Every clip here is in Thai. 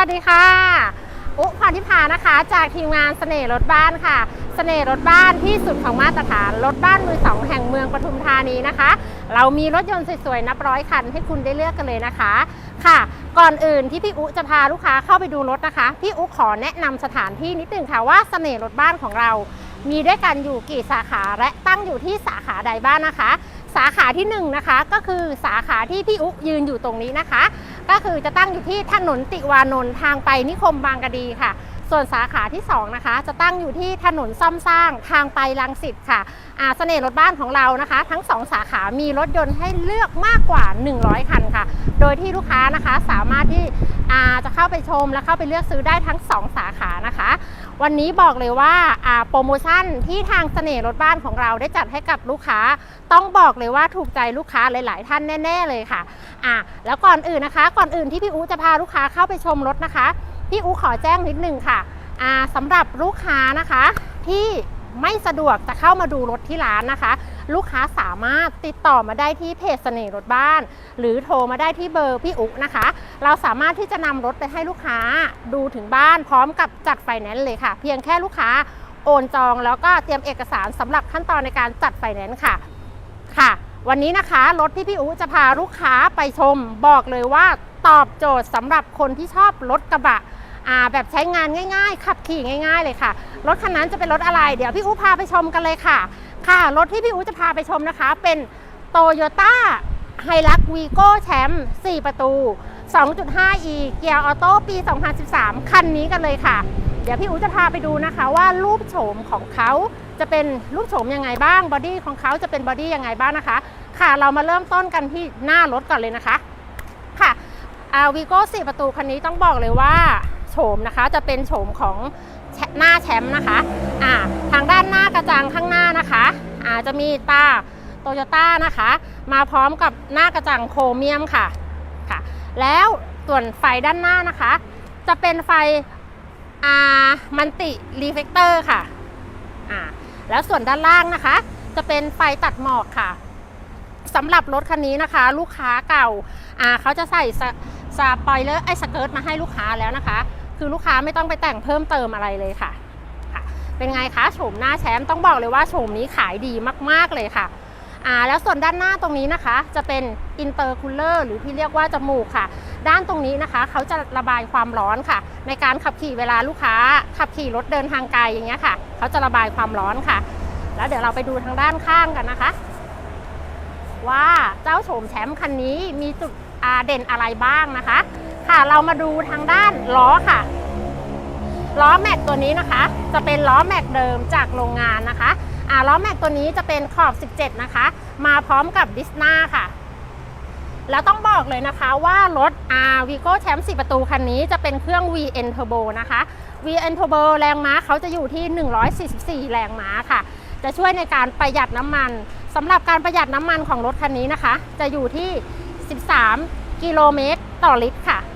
วัสดีค่ะ อุพรทิพานะคะ จากทีมงานเสน่ห์รถบ้านค่ะเสน่ห์รถบ้านที่สุดของมาตรฐานรถบ้านมือสองแห่งเมืองปทุมธานีนะคะ เรามีรถยนต์สวยๆนับร้อยคันให้คุณได้เลือกกันเลยนะคะค่ะ ก่อนอื่นที่พี่อุจะพาลูกค้าเข้าไปดูรถนะคะ พี่อุขอแนะนำสถานที่นิดนึงค่ะว่าเสน่ห์รถบ้านของเรา มีด้วยกันอยู่กี่สาขาและตั้งอยู่ที่สาขาใดบ้างนะคะาขาที่1นงนะคะก็คือสาขาที่พี่อุยืนอยู่ตรงนี้นะคะ ก็คือจะตั้งอยู่ที่ถนนติวานนท์ทางไปนิคมบางกะดีค่ะ ส่วนสาขาที่2นะคะจะตั้งอยู่ที่ถนนซ่อมสร้างทางไปลังสิตค่ะอาเสน่ห์รถบ้านของเรานะคะ ทั้ง 2 สาขามีรถยนต์ให้เลือกมากกว่า 100 คันค่ะ โดยที่ลูกค้านะคะสามารถที่จะเข้าไปชมและเข้าไปเลือกซื้อได้ทั้ง 2 สาขานะคะ วันนี้บอกเลยว่าโปรโมชั่นที่ทางเสน่ห์รถบ้านของเราได้จัดให้กับลูกค้า ต้องบอกเลยว่าถูกใจลูกค้าหลาย ๆ ท่านแน่ ๆ เลยค่ะอะ แล้วก่อนอื่นนะคะ ก่อนอื่นที่พี่อูจะพาลูกค้าเข้าไปชมรถนะคะ พี่อูขอแจ้งนิดนึงค่ะอ่าสำหรับลูกค้านะคะที่ ไม่สะดวกจะเข้ามาดูรถที่ร้านนะคะ ลูกค้าสามารถติดต่อมาได้ที่เพจเสน่ห์รถบ้าน หรือโทรมาได้ที่เบอร์พี่อุกนะคะ เราสามารถที่จะนำรถไปให้ลูกค้าดูถึงบ้านพร้อมกับจัดไฟแนนซ์เลยค่ะ เพียงแค่ลูกค้าโอนจองแล้วก็เตรียมเอกสารสำหรับขั้นตอนในการจัดไฟแนนซ์ค่ะค่ะวันนี้นะคะรถที่พี่อูจะพาลูกค้าไปชม บอกเลยว่าตอบโจทย์สำหรับคนที่ชอบรถกระบะแบบใช้งานง่าย ๆ ขับขี่ง่าย ๆ เลยค่ะ รถคันนั้นจะเป็นรถอะไร เดี๋ยวพี่อูพาไปชมกันเลยค่ะ ค่ะรถที่พี่อูจะพาไปชมนะคะ เป็นโตโยต้าไฮรักวีโก้แชมป์4ประตู 2.5e เกียร์ออโต้ปี 2013 คันนี้กันเลยค่ะ เดี๋ยวพี่อูจะพาไปดูนะคะว่ารูปโฉมของเขาจะเป็นรูปโฉมยังไงบ้าง บอดี้ของเขาจะเป็นบอดี้ยังไงบ้างนะคะ ค่ะเรามาเริ่มต้นกันที่หน้ารถก่อนเลยนะคะ ค่ะวีโก้4ประตูคันนี้ต้องบอกเลยว่าโฉมนะคะจะเป็นโฉมของ หน้าแชมป์นะคะอ่าทางด้านหน้ากระจังข้างหน้านะคะอ่าจะมีตาโตโยต้านะคะ มาพร้อมกับหน้ากระจังโครเมียมค่ะค่ะ แล้วส่วนไฟด้านหน้านะคะ จะเป็นไฟอ่ามันติรีเฟกเตอร์ค่ะอ่าแล้วส่วนด้านล่างนะคะ จะเป็นไฟตัดหมอกค่ะสำหรับรถคันนี้นะคะ ลูกค้าเก่าอ่าเขาจะใส่สสปอยเลอร์ไอ้สเกิร์ตมาให้ลูกค้าแล้วนะคะ คือลูกค้าไม่ต้องไปแต่งเพิ่มเติมอะไรเลยค่ะค่ะ เป็นไงคะโฉมหน้าแชมป์ต้องบอกเลยว่าโฉมนี้ขายดีมากๆเลยค่ะอ่าแล้วส่วนด้านหน้าตรงนี้นะคะ จะเป็นอินเตอร์คูลเลอร์หรือที่เรียกว่าจมูกค่ะ ด้านตรงนี้นะคะเขาจะระบายความร้อนค่ะ ในการขับขี่เวลาลูกค้า ขับขี่รถเดินทางไกลอย่างเงี้ยค่ะเขาจะระบายความร้อนค่ะ แล้วเดี๋ยวเราไปดูทางด้านข้างกันนะคะ ว่าเจ้าโฉมแชมป์คันนี้มีจุดเด่นอะไรบ้างนะคะ ค่ะเรามาดูทางด้านล้อค่ะ ล้อแม็กตัวนี้นะคะ จะเป็นล้อแม็กเดิมจากโรงงานนะคะอ่าล้อแม็กตัวนี้จะเป็นขอบ 17 นะคะ มาพร้อมกับดิสนาค่ะ แล้วต้องบอกเลยนะคะว่ารถ R Vigo แชมป์4ประตูคันนี้จะเป็นเครื่อง VN Turbo นะคะ VN Turbo แรงม้าเขาจะอยู่ที่ 144 แรงม้าค่ะ จะช่วยในการประหยัดน้ำมันสำหรับการประหยัดน้ำมันของรถคันนี้นะคะ จะอยู่ที่ 13 กิโลเมตรต่อลิตรค่ะอ่านะคะ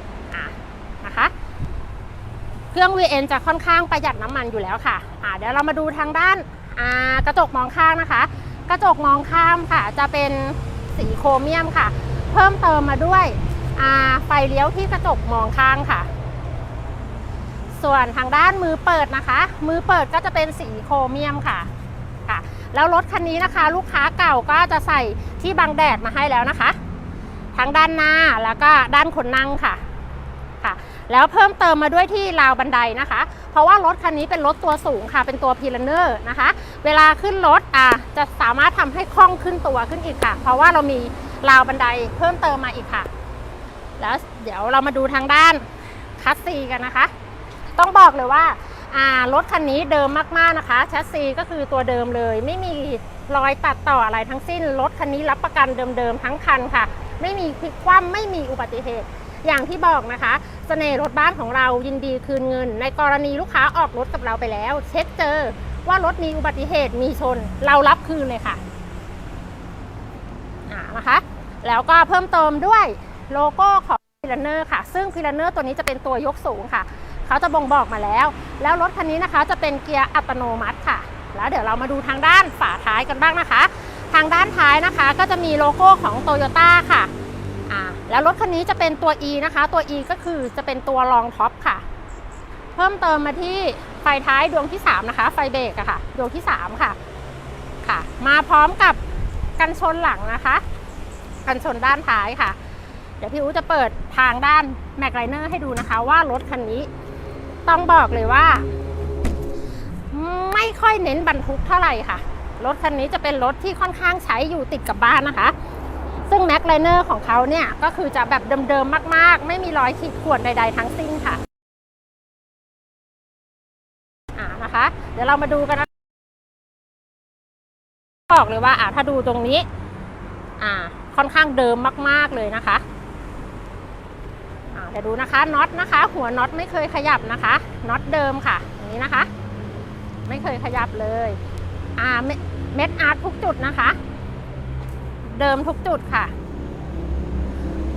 เครื่อง VN จะค่อนข้างประหยัดน้ำมันอยู่แล้วค่ะอ่าเดี๋ยวเรามาดูทางด้านกระจกมองข้างนะคะ กระจกมองข้ามค่ะ จะเป็นสีโครเมียมค่ะ เพิ่มเติมมาด้วยไฟเลี้ยวที่กระจกมองข้างค่ะ ส่วนทางด้านมือเปิดนะคะ มือเปิดก็จะเป็นสีโครเมียมค่ะค่ะ แล้วรถคันนี้นะคะ ลูกค้าเก่าก็จะใส่ที่บังแดดมาให้แล้วนะคะ ทั้งด้านหน้าแล้วก็ด้านคนนั่งค่ะค่ะ แล้วเพิ่มเติมมาด้วยที่ราวบันไดนะคะ เพราะว่ารถคันนี้เป็นรถตัวสูงค่ะ เป็นตัวพีลเนอร์นะคะ เวลาขึ้นรถอะจะสามารถทำให้คล่องขึ้นตัวขึ้นอีกค่ะ เพราะว่าเรามีราวบันไดเพิ่มเติมมาอีกค่ะ แล้วเดี๋ยวเรามาดูทางด้านคัสซีกันนะคะ ต้องบอกเลยว่าอ่ารถคันนี้เดิมมากๆนะคะแชสซีก็คือตัวเดิมเลย ไม่มีรอยตัดต่ออะไรทั้งสิ้น รถคันนี้รับประกันเดิมๆทั้งคันค่ะ ไม่มีพลิกคว่ำไม่มีอุบัติเหตุ อย่างที่บอกนะคะเสน่ห์รถบ้านของเรายินดีคืนเงิน ในกรณีลูกค้าออกรถกับเราไปแล้ว เช็คเจอว่ารถมีอุบัติเหตุมีชน เรารับคืนเลยค่ะนะคะ แล้วก็เพิ่มเติมด้วยโลโก้ของพิลเนอร์ค่ะ ซึ่งพิลเนอร์ตัวนี้จะเป็นตัวยกสูงค่ะ เขาจะบ่งบอกมาแล้ว แล้วรถคันนี้นะคะจะเป็นเกียร์อัตโนมัติค่ะ แล้วเดี๋ยวเรามาดูทางด้านฝาท้ายกันบ้างนะคะ ทางด้านท้ายนะคะก็จะมีโลโก้ของโตโยต้าค่ะ แล้วรถคันนี้จะเป็นตัว E นะคะ ตัว E ก็คือจะเป็นตัวรองท็อปค่ะ เพิ่มเติมมาที่ไฟท้ายดวงที่ 3 นะคะ ไฟเบรกอะค่ะ ดวงที่ 3 ค่ะ ค่ะ มาพร้อมกับกันชนหลังนะคะ กันชนด้านท้ายค่ะ เดี๋ยวพี่อู๋จะเปิดทางด้านแม็กไลเนอร์ให้ดูนะคะ ว่ารถคันนี้ ต้องบอกเลยว่า ไม่ค่อยเน้นบรรทุกเท่าไหร่ค่ะ รถคันนี้จะเป็นรถที่ค่อนข้างใช้อยู่ติดกับบ้านนะคะ ซึ่งแม็กไลเนอร์ของเขาเนี่ยก็คือจะแบบเดิมๆมากๆ ไม่มีรอยขีดข่วนใดๆทั้งสิ้นค่ะอ่านะคะ เดี๋ยวเรามาดูกันนะบอกเลยว่าอ่าถ้าดูตรงนี้ อ่า ค่อนข้างเดิมมากๆเลยนะคะอ่าเดี๋ยวดูนะคะน็อตนะคะ หัวน็อตไม่เคยขยับนะคะน็อตเดิมค่ะอย่างนี้นะคะ ไม่เคยขยับเลย อ่าเม็ดอาร์ตทุกจุดนะคะ เดิมทุกจุดค่ะ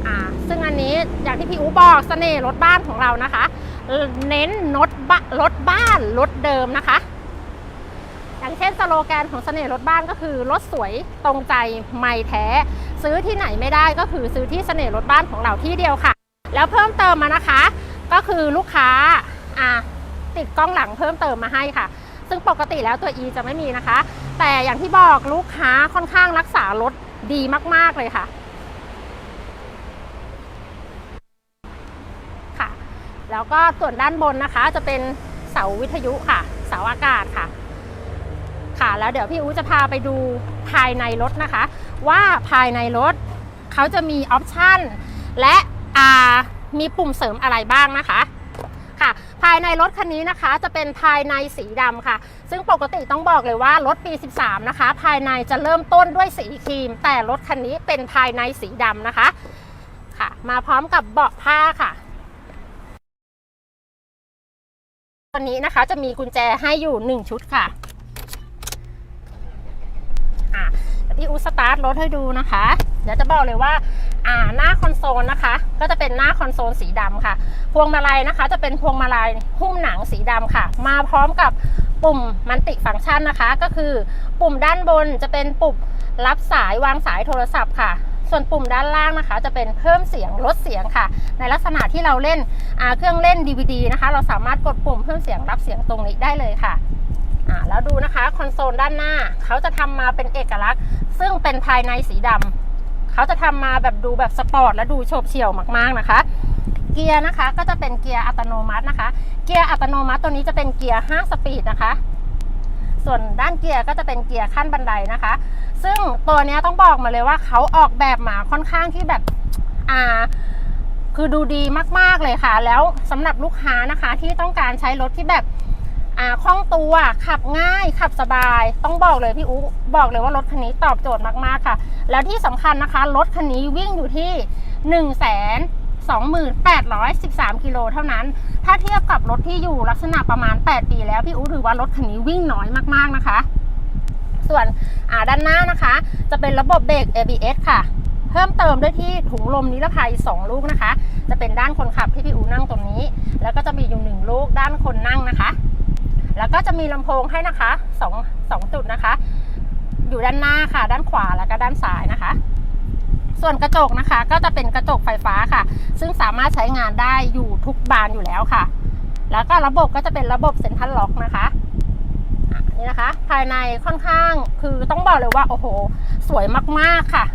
อ่าซึ่งอันนี้อย่างที่พี่อูบอกเสน่ห์รถบ้านของเรานะคะ เน้นรถบรถบ้านรถเดิมนะคะ อย่างเช่นสโลแกนของเสน่ห์รถบ้านก็คือรถสวยตรงใจไม่แท้ ซื้อที่ไหนไม่ได้ก็คือซื้อที่เสน่ห์รถบ้านของเราที่เดียวค่ะ แล้วเพิ่มเติมมานะคะ ก็คือลูกค้าอ่าติดกล้องหลังเพิ่มเติมมาให้ค่ะ ซึ่งปกติแล้วตัว E จะไม่มีนะคะ แต่อย่างที่บอกลูกค้าค่อนข้างรักษารถ ดีมาก ๆ เลยค่ะค่ะ แล้วก็ส่วนด้านบนนะคะจะเป็นเสาวิทยุค่ะ เสาอากาศค่ะ ค่ะ แล้วเดี๋ยวพี่อู๋จะพาไปดูภายในรถนะคะ ว่าภายในรถเขาจะมีออปชันและมีปุ่มเสริมอะไรบ้างนะคะ ค่ะ ภายในรถคันนี้นะคะจะเป็นภายในสีดำค่ะ ซึ่งปกติต้องบอกเลยว่ารถปี 13 นะคะ ภายในจะเริ่มต้นด้วยสีครีม แต่รถคันนี้เป็นภายในสีดำนะคะค่ะ มาพร้อมกับเบาะผ้าค่ะตอนนี้นะคะจะมีกุญแจให้อยู่ 1 ชุดค่ะ พี่อูสตาร์ทรถให้ดูนะคะ เดี๋ยวจะบอกเลยว่าอ่าหน้าคอนโซลนะคะ ก็จะเป็นหน้าคอนโซลสีดำค่ะ พวงมาลัยนะคะ จะเป็นพวงมาลัยหุ้มหนังสีดำค่ะ มาพร้อมกับปุ่มมันติฟังก์ชันนะคะ ก็คือปุ่มด้านบนจะเป็นปุ่มรับสายวางสายโทรศัพท์ค่ะ ส่วนปุ่มด้านล่างนะคะ จะเป็นเพิ่มเสียงลดเสียงค่ะ ในลักษณะที่เราเล่นเครื่องเล่น DVD นะคะ เราสามารถกดปุ่มเพิ่มเสียงรับเสียงตรงนี้ได้เลยค่ะ อ่าแล้วดูนะคะคอนโซลด้านหน้าเขาจะทำมาเป็นเอกลักษณ์ ซึ่งเป็นภายในสีดำเขาจะทำมาแบบดูแบบสปอร์ตและดูโฉบเฉี่ยวมากๆนะคะ เกียร์นะคะก็จะเป็นเกียร์อัตโนมัตินะคะ เกียร์อัตโนมัติตัวนี้จะเป็นเกียร์ 5 สปีดนะคะ ส่วนด้านเกียร์ก็จะเป็นเกียร์ขั้นบันไดนะคะ ซึ่งตัวนี้ต้องบอกมาเลยว่าเขาออกแบบมาค่อนข้างที่แบบอ่าคือดูดีมากๆเลยค่ะ แล้วสำหรับลูกค้านะคะที่ต้องการใช้รถที่แบบ อ่าคล่องตัวขับง่ายขับสบาย ต้องบอกเลยพี่อูบอกเลยว่ารถคันนี้ตอบโจทย์มากๆค่ะ แล้วที่สำคัญนะคะ รถคันนี้วิ่งอยู่ที่1นึ่งแสน2813 กิโลเท่านั้น ถ้าเทียบกับรถที่อยู่ลักษณะประมาณ 8 ปีแล้วพี่อูถือว่ารถคันนี้วิ่งน้อยมากๆนะคะ ส่วนด้านหน้านะคะ จะเป็นระบบเบรก ABS ค่ะ เพิ่มเติมด้วยที่ถุงลมนิรภัย 2 ลูกนะคะ จะเป็นด้านคนขับที่พี่อูนั่งตรงนี้ แล้วก็จะมีอยู่หนึ่งลูกด้านคนนั่งนะคะ แล้วก็จะมีลำโพงให้นะคะสองสองจุดนะคะ อยู่ด้านหน้าค่ะ ด้านขวาแล้วก็ด้านซ้ายนะคะ ส่วนกระจกนะคะ ก็จะเป็นกระจกไฟฟ้าค่ะ ซึ่งสามารถใช้งานได้อยู่ทุกบานอยู่แล้วค่ะ แล้วก็ระบบก็จะเป็นระบบเซ็นทรัลล็อกนะคะอะนี่นะคะ ภายในค่อนข้างคือต้องบอกเลยว่าโอ้โห สวยมากๆค่ะ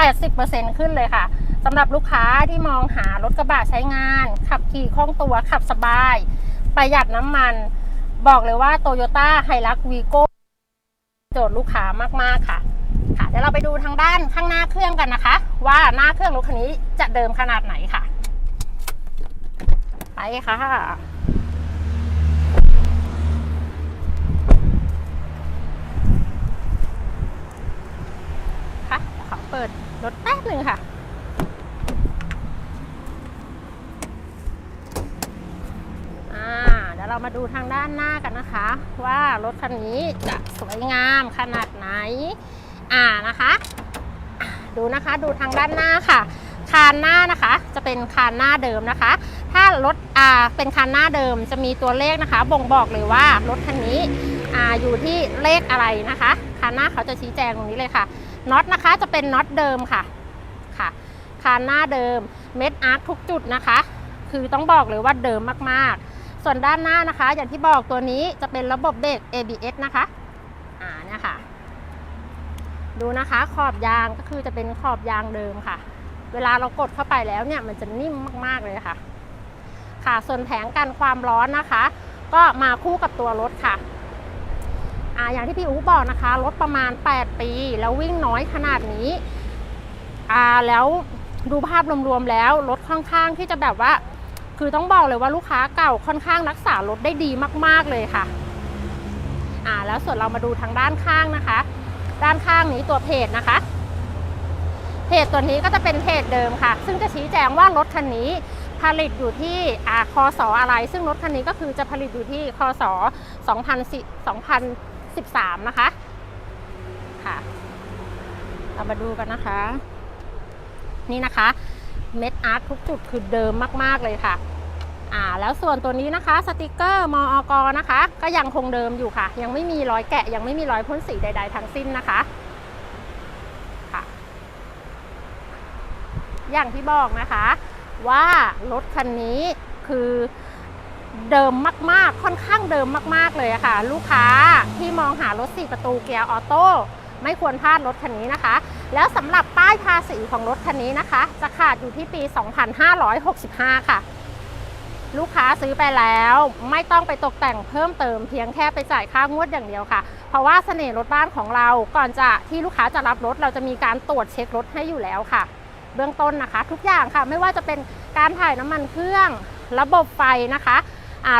80%ขึ้นเลยค่ะสำหรับลูกค้าที่มองหารถกระบะใช้งาน ขับขี่คล่องตัวขับสบาย ประหยัดน้ำมัน บอกเลยว่า Toyota h i l u x Vigo โจทย์ลูกค้ามากๆค่ะ ค่ะเดี๋ยวเราไปดูทางด้านข้างหน้าเครื่องกันนะคะ ว่าหน้าเครื่องรถคันนี้จะเดิมขนาดไหนค่ะ ไปค่ะค่ะขอเปิดรถแป๊บหนึ่งค่ะ อ่า เดูทางด้านหน้ากันนะคะ ว่ารถคันนี้จะสวยงามขนาดไหน อ่านะคะ ดูนะคะดูทางด้านหน้าค่ะ คานหน้านะคะ จะเป็นคานหน้าเดิมนะคะ ถ้ารถอ่าเป็นคานหน้าเดิมจะมีตัวเลขนะคะ บ่งบอกเลยว่ารถคันนี้อ่าอยู่ที่เลขอะไรนะคะ คานหน้าเขาจะชี้แจงตรงนี้เลยค่ะน็อตนะคะจะเป็นน็อตเดิมค่ะค่ะ คานหน้าเดิมเม็ดอาร์คทุกจุดนะคะ คือต้องบอกเลยว่าเดิมมากๆ ส่วนด้านหน้านะคะ อย่างที่บอกตัวนี้จะเป็นระบบเบรก ABS นะคะ อ่าเนี่ยค่ะ ดูนะคะขอบยางก็คือจะเป็นขอบยางเดิมค่ะ เวลาเรากดเข้าไปแล้วเนี่ยมันจะนิ่มมากๆเลยค่ะ ค่ะส่วนแผงกันความร้อนนะคะ ก็มาคู่กับตัวรถค่ะอ่าอย่างที่พี่อู๋บอกนะคะรถประมาณ 8 ปี แล้ววิ่งน้อยขนาดนี้อ่าแล้วดูภาพรวมๆแล้วรถค่อนข้างที่จะแบบว่า คือต้องบอกเลยว่าลูกค้าเก่าค่อนข้างรักษารถได้ดีมาก ๆเลยค่ะอ่าแล้วส่วนเรามาดูทางด้านข้างนะคะ ด้านข้างนี้ตัวเพจนะคะเพจตัวนี้ก็จะเป็นเพจเดิมค่ะ ซึ่งจะชี้แจงว่ารถคันนี้ผลิตอยู่ที่อาคอสออะไร ซึ่งรถคันนี้ก็คือจะผลิตอยู่ที่คอสอ2013 นะคะ ค่ะ เรามาดูกันนะคะ นี่นะคะ เม็ดอาร์ตทุกจุดคือเดิมมากๆเลยค่ะอ่าแล้วส่วนตัวนี้นะคะสติกเกอร์มอกนะคะ ก็ยังคงเดิมอยู่ค่ะ ยังไม่มีรอยแกะยังไม่มีรอยพ่นสีใด ๆ ทั้งสิ้นนะคะค่ะ อย่างที่บอกนะคะ ว่ารถคันนี้คือเดิมมากๆ ค่อนข้างเดิมมากๆเลยะค่ะ ลูกค้าที่มองหารถ4ประตูเกียร์ออโต้ ไม่ควรพลาดรถคันนี้นะคะ แล้วสำหรับป้ายภาษีของรถคันนี้นะคะ จะขาดอยู่ที่ปี 2565 ค่ะ ลูกค้าซื้อไปแล้วไม่ต้องไปตกแต่งเพิ่มเติมเพียงแค่ไปจ่ายค่างวดอย่างเดียวค่ะ เพราะว่าเสน่ห์รถบ้านของเราก่อนจะที่ลูกค้าจะรับรถ เราจะมีการตรวจเช็ครถให้อยู่แล้วค่ะ เบื้องต้นนะคะ ทุกอย่างค่ะไม่ว่าจะเป็นการถ่ายน้ำมันเครื่อง ระบบไฟนะคะ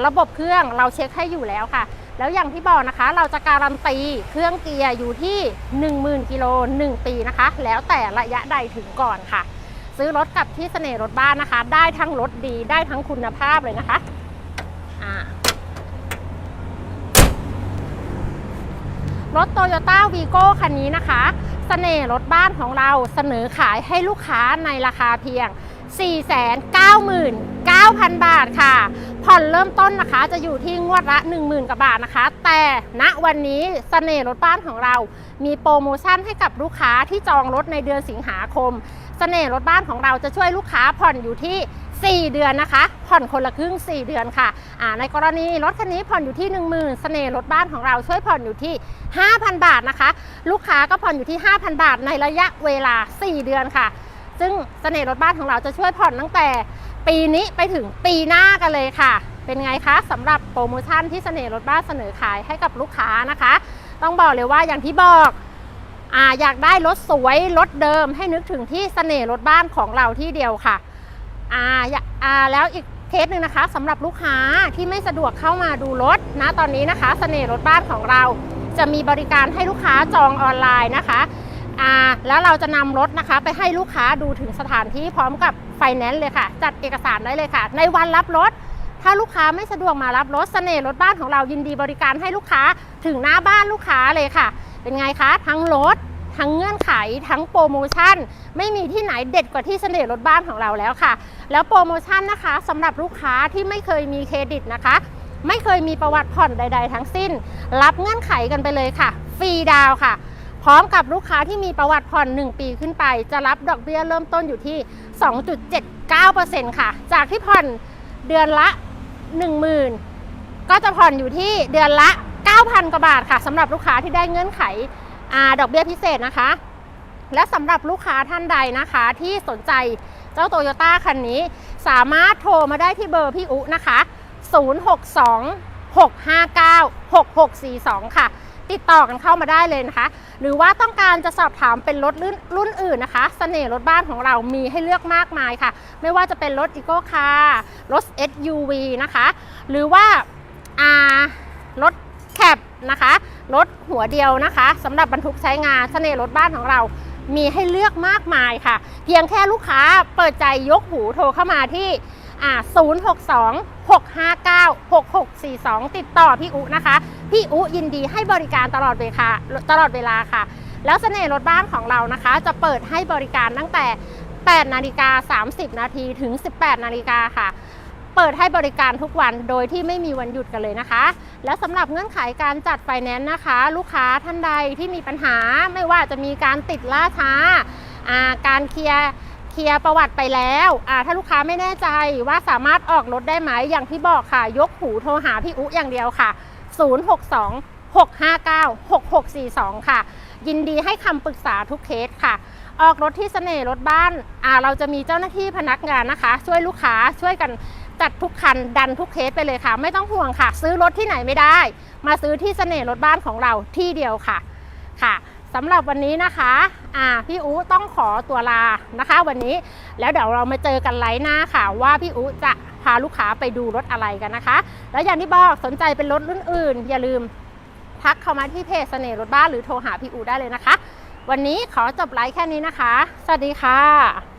ระบบเครื่องเราเช็คให้อยู่แล้วค่ะ แล้วอย่างที่บอกนะคะ เราจะการันตีเครื่องเกียร์อยู่ที่ 10,000กิโล1ปีนะคะ แล้วแต่ระยะใดถึงก่อนค่ะ ซื้อรถกับที่เสน่ห์รถบ้านนะคะ ได้ทั้งรถดีได้ทั้งคุณภาพเลยนะคะรถโตโยต้าวีโก้คันนี้นะคะเสน่ห์รถบ้านของเราเสนอขายให้ลูกค้าในราคาเพียง 499,000 บาทค่ะ ผ่อนเริ่มต้นนะคะจะอยู่ที่งวดละ 10,000กว่าบาทนะคะ แต่ณวันนี้เสน่ห์รถบ้านของเรา มีโปรโมชั่นให้กับลูกค้าที่จองรถในเดือนสิงหาคมเสน่ห์รถบ้านของเราจะช่วยลูกค้าผ่อนอยู่ที่4 เดือนนะคะ ผ่อนคนละครึ่ง 4 เดือนค่ะอ่าในกรณีรถคันนี้ผ่อนอยู่ที่ 10,000เสน่ห์รถบ้านของเราช่วยผ่อนอยู่ที่ 5,000 บาทนะคะ ลูกค้าก็ผ่อนอยู่ที่ 5,000 บาทในระยะเวลา 4 เดือนค่ะ ซึ่งเสน่ห์รถบ้านของเราจะช่วยผ่อนตั้งแต่ปีนี้ไปถึงปีหน้ากันเลยค่ะ เป็นไงคะสำหรับโปรโมชั่นที่เสน่ห์รถบ้านเสนอขายให้กับลูกค้านะคะ ต้องบอกเลยว่าอย่างที่บอกออยากได้รถสวยรถเดิมให้นึกถึงที่เสน่ห์รถบ้านของเราที่เดียวค่ะอ่าอ่าแล้วอีกเคสหนึ่งนะคะสำหรับลูกค้าที่ไม่สะดวกเข้ามาดูรถนะตอนนี้นะคะเสน่ห์รถบ้านของเรา จะมีบริการให้ลูกค้าจองออนไลน์นะคะ อ่าแล้วเราจะนำรถนะคะ ไปให้ลูกค้าดูถึงสถานที่พร้อมกับไฟแนนซ์เลยค่ะ จัดเอกสารได้เลยค่ะ ในวันรับรถ ถ้าลูกค้าไม่สะดวกมารับรถเสน่ห์รถบ้านของเรายินดีบริการให้ลูกค้าถึงหน้าบ้านลูกค้าเลยค่ะ เป็นไงคะ ทั้งรถทั้งเงื่อนไขทั้งโปรโมชั่น ไม่มีที่ไหนเด็ดกว่าที่เสน่ห์รถบ้านของเราแล้วค่ะ แล้วโปรโมชั่นนะคะสำหรับลูกค้าที่ไม่เคยมีเครดิตนะคะ ไม่เคยมีประวัติผ่อนใด ๆ ทั้งสิ้น รับเงื่อนไขกันไปเลยค่ะ ฟรีดาวค่ะ พร้อมกับลูกค้าที่มีประวัติผ่อน 1 ปีขึ้นไป จะรับดอกเบี้ยเริ่มต้นอยู่ที่ 2.79%ค่ะ จากที่ผ่อนเดือนละ 10,000 ก็จะผ่อนอยู่ที่เดือนละ 9,000 กว่าบาทค่ะสำหรับลูกค้าที่ได้เงื่อนไขอดอกเบี้ยพิเศษนะคะ และสำหรับลูกค้าท่านใดนะคะที่สนใจเจ้าโตโยต้าคันนี้ สามารถโทรมาได้ที่เบอร์พี่อุนะคะ 062 659 6642 ค่ะ ติดต่อกันเข้ามาได้เลยนะคะ หรือว่าต้องการจะสอบถามเป็นรถรุ่นรุ่นอื่นนะคะเสน่ห์รถบ้านของเรามีให้เลือกมากมายค่ะ ไม่ว่าจะเป็นรถอีโก้คาร์รถ SUV นะคะ หรือว่ารถแคปนะคะรถหัวเดียวนะคะสำหรับบรรทุกใช้งานเสน่ห์รถบ้านของเรา มีให้เลือกมากมายค่ะ เพียงแค่ลูกค้าเปิดใจยกหูโทรเข้ามาที่062 659 6642 ติดต่อพี่อุนะคะ พี่อุยินดีให้บริการตลอดเวลาตลอดเวลาค่ะ แล้วเสน่ห์รถบ้านของเรานะคะ จะเปิดให้บริการตั้งแต่ 8 นาฬิกา 30 นาทีถึง 18 นาฬิกาค่ะ เปิดให้บริการทุกวันโดยที่ไม่มีวันหยุดกันเลยนะคะ แล้วสำหรับเงื่อนไขการจัดไฟแนนซ์นะคะ ลูกค้าท่านใดที่มีปัญหาไม่ว่าจะมีการติดล่าช้าการเคลียร์เคลียร์ประวัติไปแล้วถ้าลูกค้าไม่แน่ใจว่าสามารถออกรถได้ไหมอย่างที่บอกค่ะ ยกหูโทรหาพี่อุอย่างเดียวค่ะ 062 659 6642 ค่ะ ยินดีให้คำปรึกษาทุกเคสค่ะ ออกรถที่เสน่ห์รถบ้านอ่าเราจะมีเจ้าหน้าที่พนักงานนะคะ ช่วยลูกค้าช่วยกันจัดทุกคันดันทุกเคสไปเลยค่ะ ไม่ต้องห่วงค่ะ ซื้อรถที่ไหนไม่ได้ มาซื้อที่เสน่ห์รถบ้านของเราที่เดียวค่ะค่ะสำหรับวันนี้นะคะอ่าพี่อู๋ต้องขอตัวลานะคะ วันนี้แล้วเดี๋ยวเรามาเจอกันไลฟ์หน้าค่ะว่าพี่อู๋จะาลูกค้าไปดูรถอะไรกันนะคะ แล้วอย่างที่บอกสนใจเป็นรถรุ่นอื่น อย่าลืมทักเข้ามาที่เพจเสน่ห์รถบ้านหรือโทรหาพี่อูได้เลยนะคะ วันนี้ขอจบไลฟ์แค่นี้นะคะ สวัสดีค่ะ